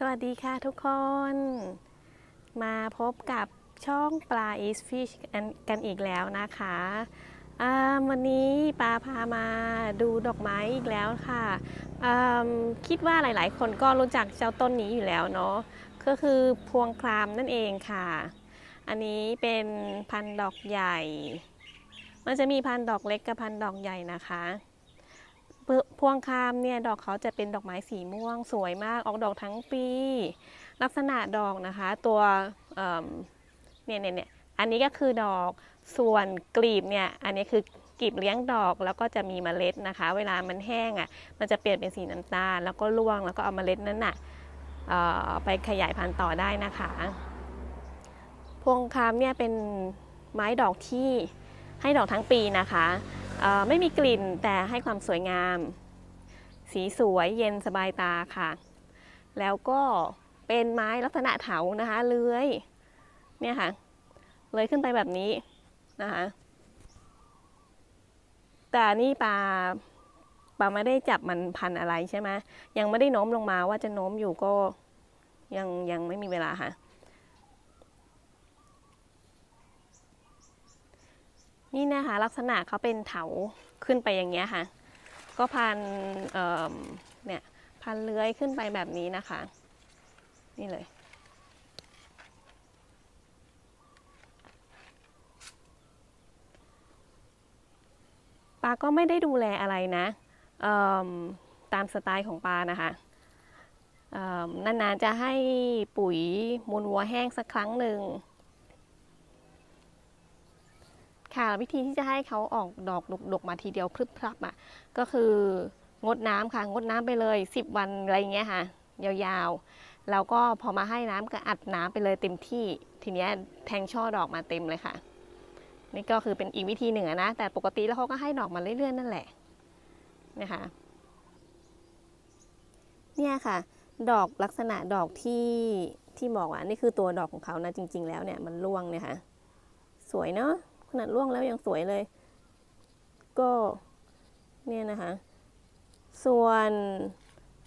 สวัสดีค่ะทุกคน มาพบกับช่องปลา East Fish กันอีกแล้วนะคะวันนี้ปลาพามาดูดอกไม้อีกแล้วค่ะคิดว่าหลายๆ คนก็รู้จักเจ้าต้นนี้อยู่แล้วเนาะก็คือพวงครามนั่นเองค่ะ อันนี้เป็นพันธุ์ดอกใหญ่ มันจะมีพันธุ์ดอกเล็กกับพันธุ์ดอกใหญ่นะคะ พวงคามเนี่ยดอกเขาจะเป็นดอกไม้สีม่วงสวยมากออกดอกทั้งปี ลักษณะดอกนะคะตัวเเนี่ยเนี่ยเนี่ยอันนี้ก็คือดอกส่วนกลีบเนี่ยอันนี้คือกลีบเลี้ยงดอกแล้วก็จะมีเมล็ดนะคะ เวลามันแห้งอะมันจะเปลี่ยนเป็นสีน้ำตาล แล้วก็ร่วงแล้วก็เอาเมล็ดนั้นน่ะเอ่อไปขยายพันธุ์ต่อได้นะคะ พวงคามเนี่ยเป็นไม้ดอกที่ให้ดอกทั้งปีนะคะ ไม่มีกลิ่นแต่ให้ความสวยงาม สีสวยเย็นสบายตาค่ะ แล้วก็เป็นไม้ลักษณะเถานะคะเลื้อยเนี่ยค่ะเลื้อยขึ้นไปแบบนี้นะคะแต่นี่ปลาปลาไม่ได้จับมันพันอะไรใช่ไหมยังไม่ได้โน้มลงมาว่าจะโน้มอยู่ก็ยังยังไม่มีเวลาค่ะ นี่นะคะลักษณะเขาเป็นเถาขึ้นไปอย่างเงี้ยค่ะ ก็พันเเนี่ยพันเลื้อยขึ้นไปแบบนี้นะคะ นี่เลยปาก็ไม่ได้ดูแลอะไรนะตามสไตล์ของปานะคะนานๆจะให้ปุ๋ยมูลวัวแห้งสักครั้งหนึ่ง ค่ะวิธีที่จะให้เขาออกดอกดกๆมาทีเดียวพรึบพรับอะก็คืองดน้ำค่ะงดน้ำไปเลย 10 วันอะไรเงี้ยค่ะ ยาวๆ แล้วก็พอมาให้น้ำก็อัดน้ำไปเลยเต็มที่ ทีเนี้ยแทงช่อดอกมาเต็มเลยค่ะ นี่ก็คือเป็นอีกวิธีหนึ่งนะ แต่ปกติแล้วเขาก็ให้ดอกมาเรื่อยๆ นั่นแหละนะคะเนี่ยค่ะ ดอกลักษณะดอกที่ที่บอกว่านี่คือตัวดอกของเขานะจริง ๆ แล้วเนี่ยมันร่วงเนี่ยค่ะ สวยเนาะ นาดร่วงแล้วยังสวยเลย ก็เนี่ยนะคะ ส่วน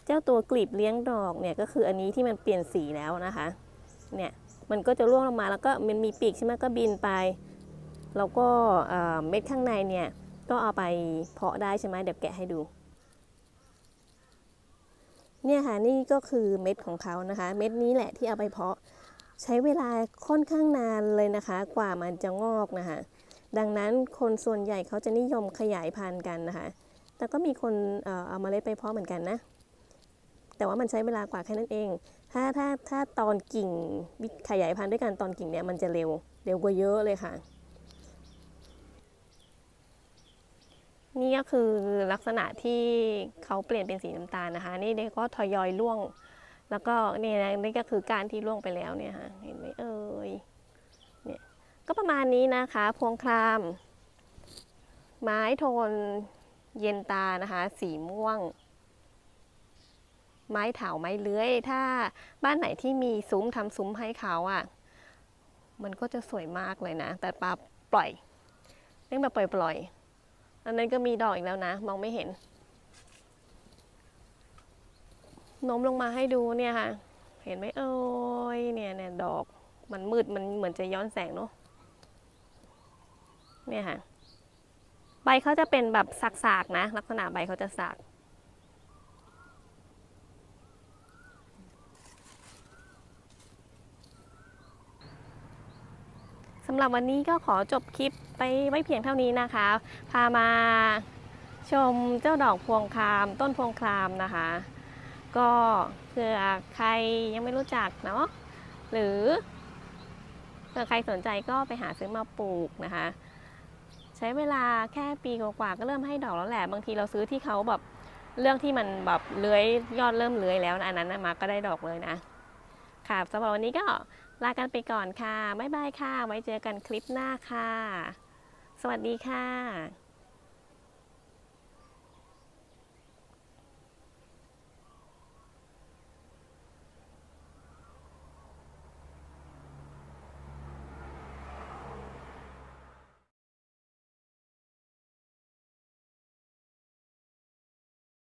เจ้าตัวกลีบเลี้ยงดอกเนี่ยก็คืออันนี้ที่มันเปลี่ยนสีแล้วนะคะ เนี่ยมันก็จะร่วงลงมาแล้วก็มันมีปีกใช่ไหมก็บินไป แล้วก็เอ่อเม็ดข้างในเนี่ยก็เอาไปเพาะได้ใช่ไหมเดี๋ยวแกะให้ดู เนี่ยค่ะนี่ก็คือเม็ดของเขานะคะ เม็ดนี้แหละที่เอาไปเพาะใช้เวลาค่อนข้างนานเลยนะคะ กว่ามันจะงอกนะคะ ดังนั้นคนส่วนใหญ่เขาจะนิยมขยายพันธุ์กันนะคะ แต่ก็มีคนเอามาเล็ดไปเพาะเหมือนกันนะ แต่ว่ามันใช้เวลากว่าแค่นั้นเอง ถ้าถ้าถ้าตอนกิ่งขยายพันธุ์ด้วยกันตอนกิ่งเนี่ยมันจะเร็ว เร็วกว่าเยอะเลยค่ะ นี่ก็คือลักษณะที่เขาเปลี่ยนเป็นสีน้ำตาลนะคะ นี่เก็ทยอยร่วง แล้วก็นี่นะนี่ก็คือการที่ร่วงไปแล้วเนี่ยค่ะ เห็นไหมเอ่ย ก็ประมาณนี้นะคะ พวงคราม ไม้โทนเย็นตานะคะ สีม่วง ไม้เถาไม้เลื้อย ถ้าบ้านไหนที่มีซุ้มทำซุ้มให้เขาอะ่ะ มันก็จะสวยมากเลยนะ แต่ปลาปล่อยเลี้ยงแบบปล่อยๆอันนั้นก็มีดอกอีกแล้วนะ มองไม่เห็นโน้มลงมาให้ดูเนี่ยค่ะ เห็นไหมเอ่ยเนี่ยเนี่ยดอก มันมืดมันเหมือนจะย้อนแสงเนาะ เนี่ยค่ะ ใบเขาจะเป็นแบบสากๆนะ ลักษณะใบเขาจะสาก สำหรับวันนี้ก็ขอจบคลิปไปไว้เพียงเท่านี้นะคะ พามาชมเจ้าดอกพวงคราม ต้นพวงครามนะคะ ก็เผื่อใครยังไม่รู้จักเนาะหรือเผื่อใครสนใจก็ไปหาซื้อมาปลูกนะคะ ใช้เวลาแค่ปีกว่าๆก็เริ่มให้ดอกแล้วแหละ บางทีเราซื้อที่เขาแบบเรื่องที่มันแบบเลื้อยยอดเริ่มเลื้อยแล้วนะอันนั้นนะมาก็ได้ดอกเลยนะ ค่ะสำหรับวันนี้ก็ลากันไปก่อนค่ะ บ๊ายบายค่ะ ไว้เจอกันคลิปหน้าค่ะ สวัสดีค่ะ